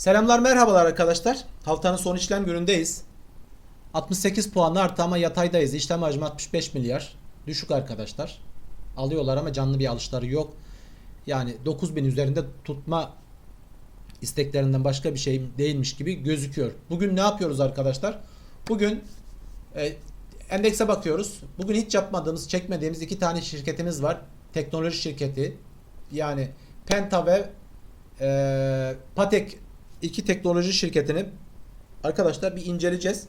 Selamlar merhabalar arkadaşlar. Haftanın son işlem günündeyiz. 68 puanla artı ama yataydayız. İşlem hacmi 65 milyar. Düşük arkadaşlar. Alıyorlar ama canlı bir alışları yok. Yani 9000 üzerinde tutma isteklerinden başka bir şey değilmiş gibi gözüküyor. Bugün ne yapıyoruz arkadaşlar? Bugün e, endekse bakıyoruz. Bugün hiç yapmadığımız, çekmediğimiz iki tane şirketimiz var. Teknoloji şirketi. Yani Penta ve e, Patek iki teknoloji şirketini arkadaşlar bir inceleyeceğiz.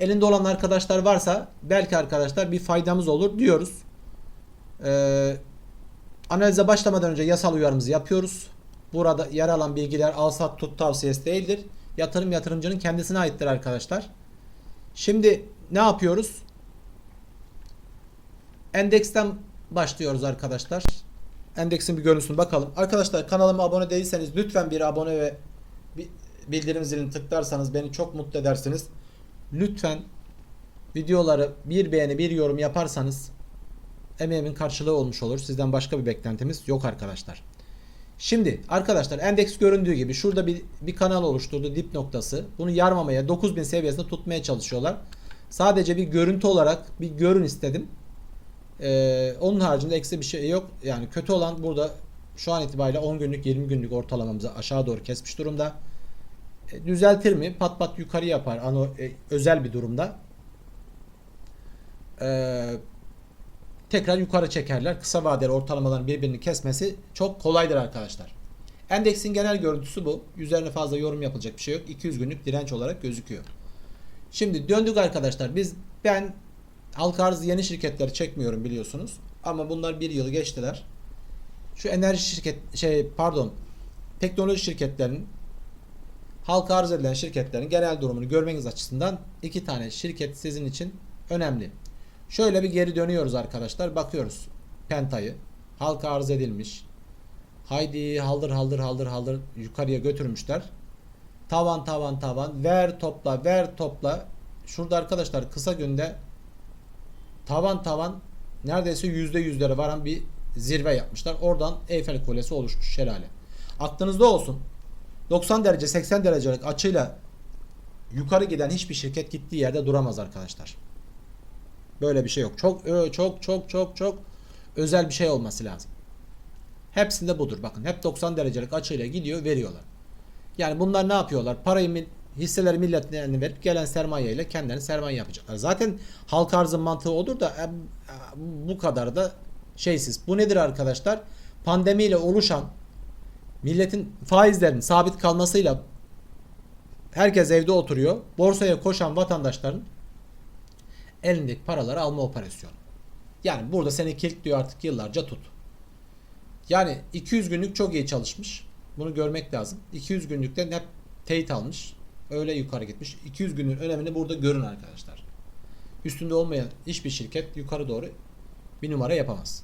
Elinde olan arkadaşlar varsa belki arkadaşlar bir faydamız olur diyoruz. Ee, analize başlamadan önce yasal uyarımızı yapıyoruz. Burada yer alan bilgiler al sat tut tavsiyesi değildir. Yatırım yatırımcının kendisine aittir arkadaşlar. Şimdi ne yapıyoruz? Endeksten başlıyoruz arkadaşlar. Endeksin bir görüntüsüne bakalım. Arkadaşlar kanalıma abone değilseniz lütfen bir abone ve bildirim zilini tıklarsanız beni çok mutlu edersiniz. Lütfen videoları bir beğeni bir yorum yaparsanız emeğimin karşılığı olmuş olur. Sizden başka bir beklentimiz yok arkadaşlar. Şimdi arkadaşlar endeks göründüğü gibi şurada bir, bir kanal oluşturdu dip noktası. Bunu yarmamaya 9000 seviyesinde tutmaya çalışıyorlar. Sadece bir görüntü olarak bir görün istedim. Ee, onun haricinde eksi bir şey yok. Yani kötü olan burada şu an itibariyle 10 günlük 20 günlük ortalamamızı aşağı doğru kesmiş durumda. E, düzeltir mi? Pat pat yukarı yapar. Ano, e, özel bir durumda. E, tekrar yukarı çekerler. Kısa vadeli ortalamaların birbirini kesmesi çok kolaydır arkadaşlar. Endeksin genel görüntüsü bu. Üzerine fazla yorum yapılacak bir şey yok. 200 günlük direnç olarak gözüküyor. Şimdi döndük arkadaşlar. Biz ben halka arz yeni şirketleri çekmiyorum biliyorsunuz. Ama bunlar bir yıl geçtiler. Şu enerji şirket şey pardon teknoloji şirketlerinin halka arz edilen şirketlerin genel durumunu görmeniz açısından iki tane şirket sizin için önemli. Şöyle bir geri dönüyoruz arkadaşlar. Bakıyoruz. Penta'yı halka arz edilmiş. Haydi haldır haldır haldır haldır yukarıya götürmüşler. Tavan tavan tavan ver topla ver topla. Şurada arkadaşlar kısa günde tavan tavan neredeyse yüzde yüzlere varan bir zirve yapmışlar. Oradan Eyfel Kulesi oluşmuş şelale. Aklınızda olsun. 90 derece 80 derecelik açıyla yukarı giden hiçbir şirket gittiği yerde duramaz arkadaşlar. Böyle bir şey yok. Çok çok çok çok çok özel bir şey olması lazım. Hepsinde budur. Bakın hep 90 derecelik açıyla gidiyor veriyorlar. Yani bunlar ne yapıyorlar? Parayı hisseleri milletlerine verip gelen sermaye ile kendilerini sermaye yapacaklar. Zaten halka arzın mantığı odur da e, bu kadar da şeysiz. Bu nedir arkadaşlar? Pandemiyle oluşan milletin faizlerin sabit kalmasıyla herkes evde oturuyor. Borsaya koşan vatandaşların elindeki paraları alma operasyonu. Yani burada seni kilitliyor artık yıllarca tut. Yani 200 günlük çok iyi çalışmış. Bunu görmek lazım. 200 günlükte hep teyit almış. Öyle yukarı gitmiş. 200 günün önemini burada görün arkadaşlar. Üstünde olmayan hiçbir şirket yukarı doğru bir numara yapamaz.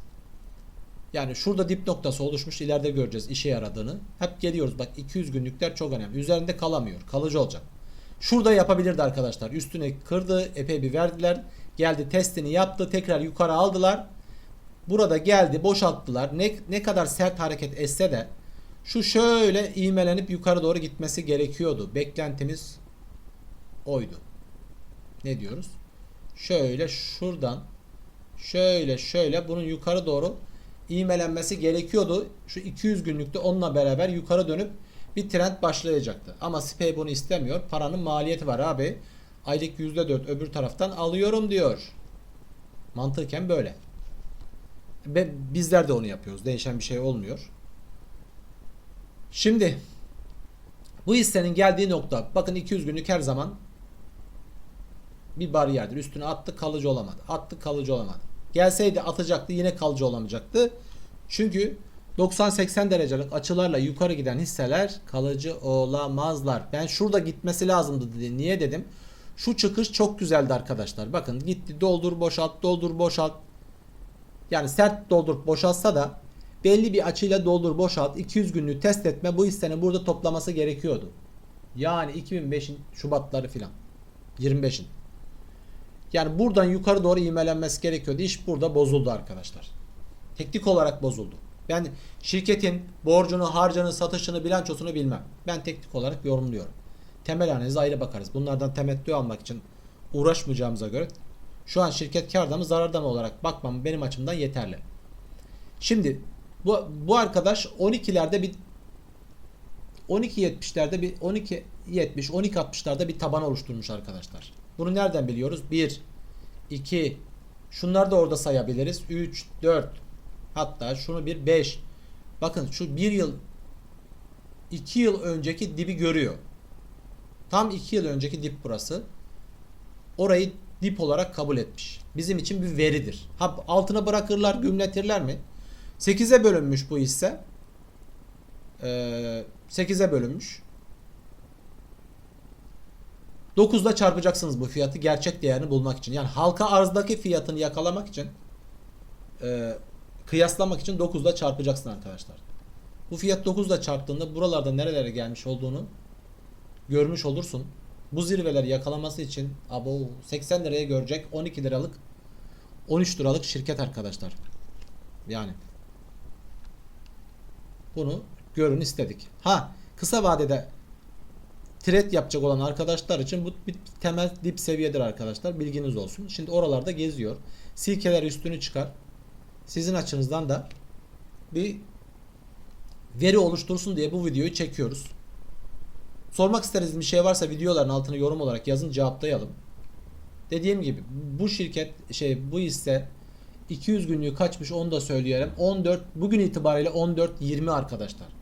Yani şurada dip noktası oluşmuş. ileride göreceğiz işe yaradığını. Hep geliyoruz. Bak 200 günlükler çok önemli. Üzerinde kalamıyor. Kalıcı olacak. Şurada yapabilirdi arkadaşlar. Üstüne kırdı. Epey bir verdiler. Geldi testini yaptı. Tekrar yukarı aldılar. Burada geldi boşalttılar. Ne, ne kadar sert hareket etse de şu şöyle ivmelenip yukarı doğru gitmesi gerekiyordu. Beklentimiz oydu. Ne diyoruz? Şöyle şuradan şöyle şöyle bunun yukarı doğru ivmelenmesi gerekiyordu. Şu 200 günlükte onunla beraber yukarı dönüp bir trend başlayacaktı. Ama SPY bunu istemiyor. Paranın maliyeti var abi. Aylık %4 öbür taraftan alıyorum diyor. Mantıken böyle. Ve bizler de onu yapıyoruz. Değişen bir şey olmuyor. Şimdi bu hissenin geldiği nokta bakın 200 günlük her zaman bir bariyerdir. Üstüne attı kalıcı olamadı. Attı kalıcı olamadı. Gelseydi atacaktı yine kalıcı olamayacaktı. Çünkü 90-80 derecelik açılarla yukarı giden hisseler kalıcı olamazlar. Ben şurada gitmesi lazımdı dedi. Niye dedim? Şu çıkış çok güzeldi arkadaşlar. Bakın gitti doldur boşalt doldur boşalt. Yani sert doldurup boşaltsa da belli bir açıyla doldur boşalt 200 günlüğü test etme bu hissenin burada toplaması gerekiyordu. Yani 2005'in Şubatları filan. 25'in. Yani buradan yukarı doğru ivmelenmesi gerekiyordu. İş burada bozuldu arkadaşlar. Teknik olarak bozuldu. Ben şirketin borcunu, harcını, satışını, bilançosunu bilmem. Ben teknik olarak yorumluyorum. Temel analize ayrı bakarız. Bunlardan temettü almak için uğraşmayacağımıza göre şu an şirket karda mı zararda mı olarak bakmam benim açımdan yeterli. Şimdi bu, bu arkadaş 12'lerde bir 12.70'lerde bir 12 70 12 60'larda bir taban oluşturmuş arkadaşlar. Bunu nereden biliyoruz? 1 2 şunları da orada sayabiliriz. 3 4 hatta şunu bir 5 bakın şu 1 yıl 2 yıl önceki dibi görüyor. Tam 2 yıl önceki dip burası. Orayı dip olarak kabul etmiş. Bizim için bir veridir. Ha, altına bırakırlar, gümletirler mi? 8'e bölünmüş bu hisse. Ee, 8'e bölünmüş. 9'da çarpacaksınız bu fiyatı gerçek değerini bulmak için. Yani halka arzdaki fiyatını yakalamak için e, kıyaslamak için 9'da çarpacaksın arkadaşlar. Bu fiyat 9'da çarptığında buralarda nerelere gelmiş olduğunu görmüş olursun. Bu zirveleri yakalaması için abo 80 liraya görecek 12 liralık 13 liralık şirket arkadaşlar. Yani bunu görün istedik. Ha kısa vadede trade yapacak olan arkadaşlar için bu bir temel dip seviyedir arkadaşlar. Bilginiz olsun. Şimdi oralarda geziyor. Silkeler üstünü çıkar. Sizin açınızdan da bir veri oluştursun diye bu videoyu çekiyoruz. Sormak isteriz bir şey varsa videoların altına yorum olarak yazın cevaplayalım. Dediğim gibi bu şirket şey bu hisse 200 günlüğü kaçmış onu da söyleyelim. 14 bugün itibariyle 14.20 arkadaşlar.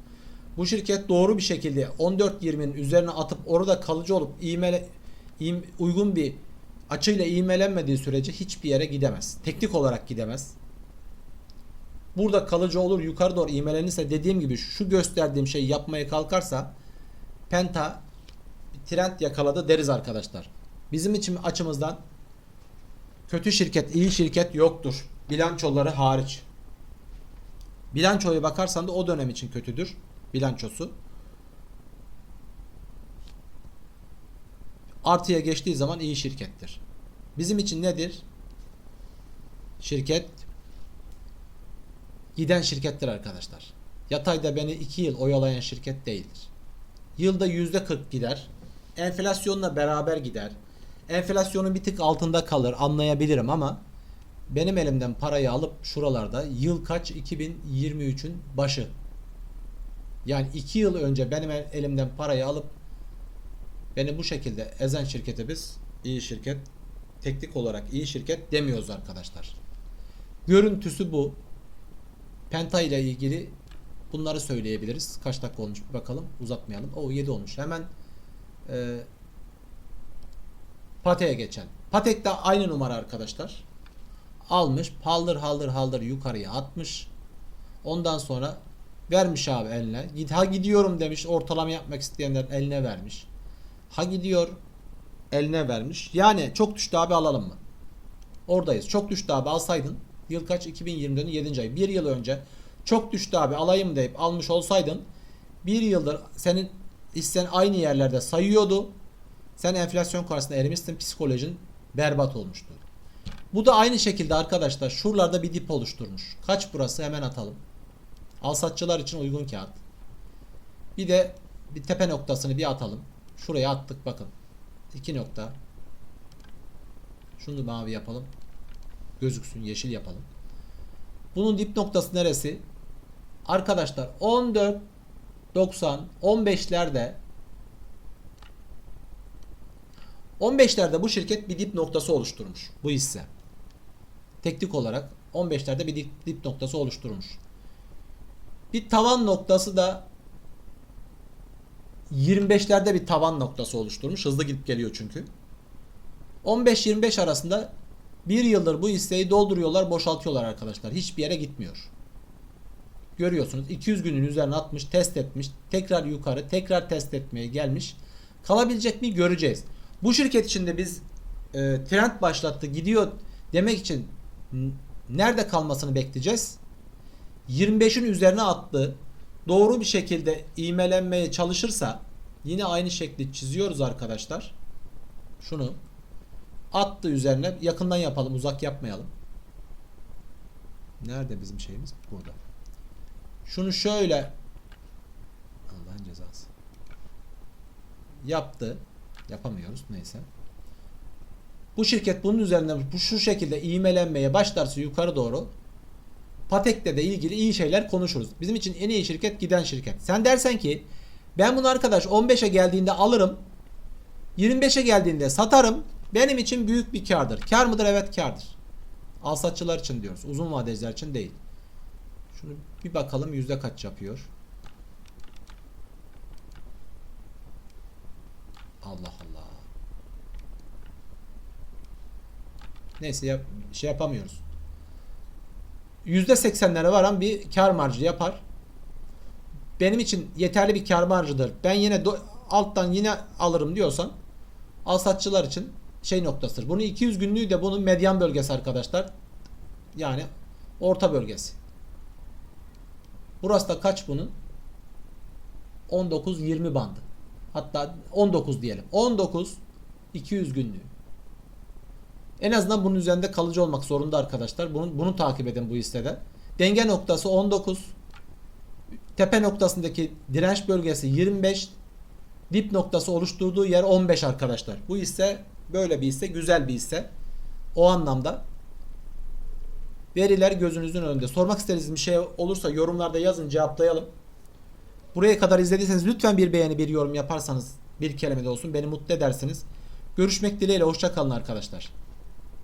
Bu şirket doğru bir şekilde 14.20'nin üzerine atıp orada kalıcı olup iğmele, iğ- uygun bir açıyla iğmelenmediği sürece hiçbir yere gidemez. Teknik olarak gidemez. Burada kalıcı olur yukarı doğru iğmelenirse dediğim gibi şu gösterdiğim şeyi yapmaya kalkarsa Penta trend yakaladı deriz arkadaşlar. Bizim için açımızdan kötü şirket, iyi şirket yoktur. Bilançoları hariç. Bilançoya bakarsan da o dönem için kötüdür. Bilançosu. Artıya geçtiği zaman iyi şirkettir. Bizim için nedir? Şirket giden şirkettir arkadaşlar. Yatayda beni 2 yıl oyalayan şirket değildir. Yılda %40 gider. Enflasyonla beraber gider. Enflasyonun bir tık altında kalır anlayabilirim ama benim elimden parayı alıp şuralarda yıl kaç 2023'ün başı. Yani 2 yıl önce benim el- elimden parayı alıp beni bu şekilde ezen şirkete biz iyi şirket teknik olarak iyi şirket demiyoruz arkadaşlar. Görüntüsü bu. Penta ile ilgili bunları söyleyebiliriz. Kaç dakika olmuş bir bakalım. Uzatmayalım. O 7 olmuş. Hemen e, Patek'e geçen. Patek de aynı numara arkadaşlar. Almış. Haldır haldır haldır yukarıya atmış. Ondan sonra vermiş abi eline. Ha gidiyorum demiş. Ortalama yapmak isteyenler eline vermiş. Ha gidiyor eline vermiş. Yani çok düştü abi alalım mı? Oradayız. Çok düştü abi alsaydın. Yıl kaç? 2024'ün 7. ayı. Bir yıl önce çok düştü abi alayım deyip almış olsaydın bir yıldır senin hissen aynı yerlerde sayıyordu. Sen enflasyon karşısında erimişsin. Psikolojin berbat olmuştu. Bu da aynı şekilde arkadaşlar şuralarda bir dip oluşturmuş. Kaç burası hemen atalım. Alsatçılar için uygun kağıt. Bir de bir tepe noktasını bir atalım. Şuraya attık bakın. İki nokta. Şunu da mavi yapalım. Gözüksün yeşil yapalım. Bunun dip noktası neresi? Arkadaşlar 14 90 15'lerde 15'lerde bu şirket bir dip noktası oluşturmuş. Bu hisse. Teknik olarak 15'lerde bir dip, dip noktası oluşturmuş. Bir tavan noktası da 25'lerde bir tavan noktası oluşturmuş. Hızlı gidip geliyor çünkü. 15-25 arasında bir yıldır bu hisseyi dolduruyorlar, boşaltıyorlar arkadaşlar. Hiçbir yere gitmiyor. Görüyorsunuz 200 günün üzerine atmış, test etmiş, tekrar yukarı, tekrar test etmeye gelmiş. Kalabilecek mi göreceğiz. Bu şirket içinde biz e, trend başlattı, gidiyor demek için nerede kalmasını bekleyeceğiz? 25'in üzerine attı. Doğru bir şekilde iğmelenmeye çalışırsa yine aynı şekli çiziyoruz arkadaşlar. Şunu attı üzerine yakından yapalım uzak yapmayalım. Nerede bizim şeyimiz? Burada. Şunu şöyle Allah'ın cezası. Yaptı. Yapamıyoruz. Neyse. Bu şirket bunun üzerinden bu şu şekilde ivmelenmeye başlarsa yukarı doğru Patek'le de ilgili iyi şeyler konuşuruz. Bizim için en iyi şirket giden şirket. Sen dersen ki ben bunu arkadaş 15'e geldiğinde alırım. 25'e geldiğinde satarım. Benim için büyük bir kardır. Kar mıdır? Evet kardır. Alsatçılar için diyoruz. Uzun vadeciler için değil. Şunu bir bakalım yüzde kaç yapıyor. Allah Allah. Neyse yap, şey yapamıyoruz. Yüzde seksenlere varan bir kar marjı yapar. Benim için yeterli bir kar marjıdır. Ben yine alttan yine alırım diyorsan alsatçılar için şey noktasıdır. Bunu 200 günlüğü de bunun medyan bölgesi arkadaşlar. Yani orta bölgesi. Burası da kaç bunun? 19-20 bandı. Hatta 19 diyelim. 19 200 günlüğü. En azından bunun üzerinde kalıcı olmak zorunda arkadaşlar. Bunu, bunu takip edin bu hissede. Denge noktası 19. Tepe noktasındaki direnç bölgesi 25. Dip noktası oluşturduğu yer 15 arkadaşlar. Bu hisse böyle bir hisse. Güzel bir hisse. O anlamda veriler gözünüzün önünde. Sormak istediğiniz bir şey olursa yorumlarda yazın cevaplayalım. Buraya kadar izlediyseniz lütfen bir beğeni bir yorum yaparsanız bir kelime de olsun beni mutlu edersiniz. Görüşmek dileğiyle hoşça kalın arkadaşlar.